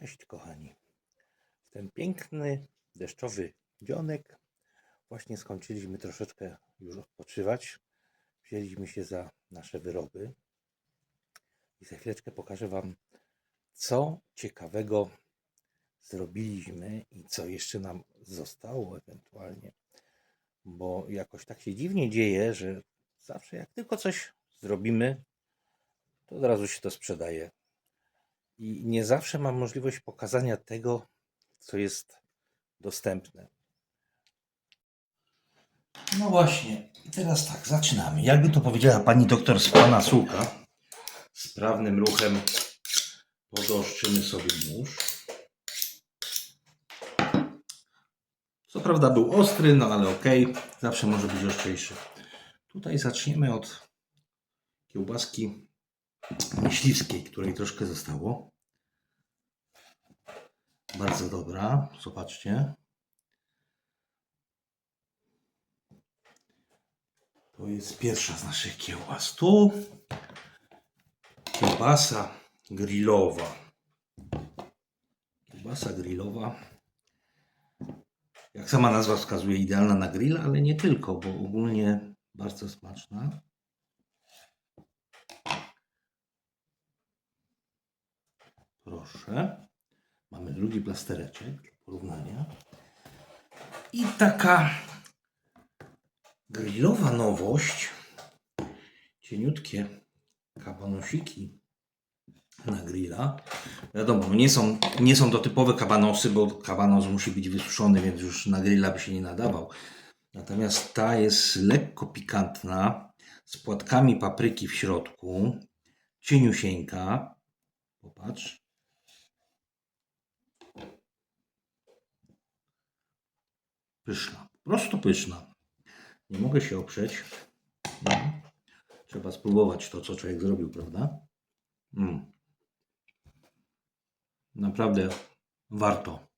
Cześć kochani. W ten piękny, deszczowy dzionek właśnie skończyliśmy troszeczkę już odpoczywać. Wzięliśmy się za nasze wyroby. I za chwileczkę pokażę Wam, co ciekawego zrobiliśmy i co jeszcze nam zostało ewentualnie. Bo jakoś tak się dziwnie dzieje, że zawsze jak tylko coś zrobimy, to od razu się to sprzedaje i nie zawsze mam możliwość pokazania tego, co jest dostępne. No właśnie, teraz tak, zaczynamy. Jakby to powiedziała pani doktor z pana sprawnym ruchem podoszczymy sobie nóż. Co prawda był ostry, no ale okej, zawsze może być ostrzejszy. Tutaj zaczniemy od kiełbaski myśliwskiej, której troszkę zostało. Bardzo dobra, zobaczcie. To jest pierwsza z naszych kiełbas. Tu kiełbasa grillowa. Kiełbasa grillowa. Jak sama nazwa wskazuje, idealna na grill, ale nie tylko, bo ogólnie bardzo smaczna. Proszę. Mamy drugi plastereczek do porównania. I taka grillowa nowość. Cieniutkie kabanosiki na grilla. Wiadomo, nie są, nie są to typowe kabanosy, bo kabanos musi być wysuszony, więc już na grilla by się nie nadawał. Natomiast ta jest lekko pikantna, z płatkami papryki w środku, cieniusieńka. Popatrz. Pyszna, po prostu pyszna. Nie mogę się oprzeć. Mm. Trzeba spróbować to, co człowiek zrobił, prawda? Mm. Naprawdę warto.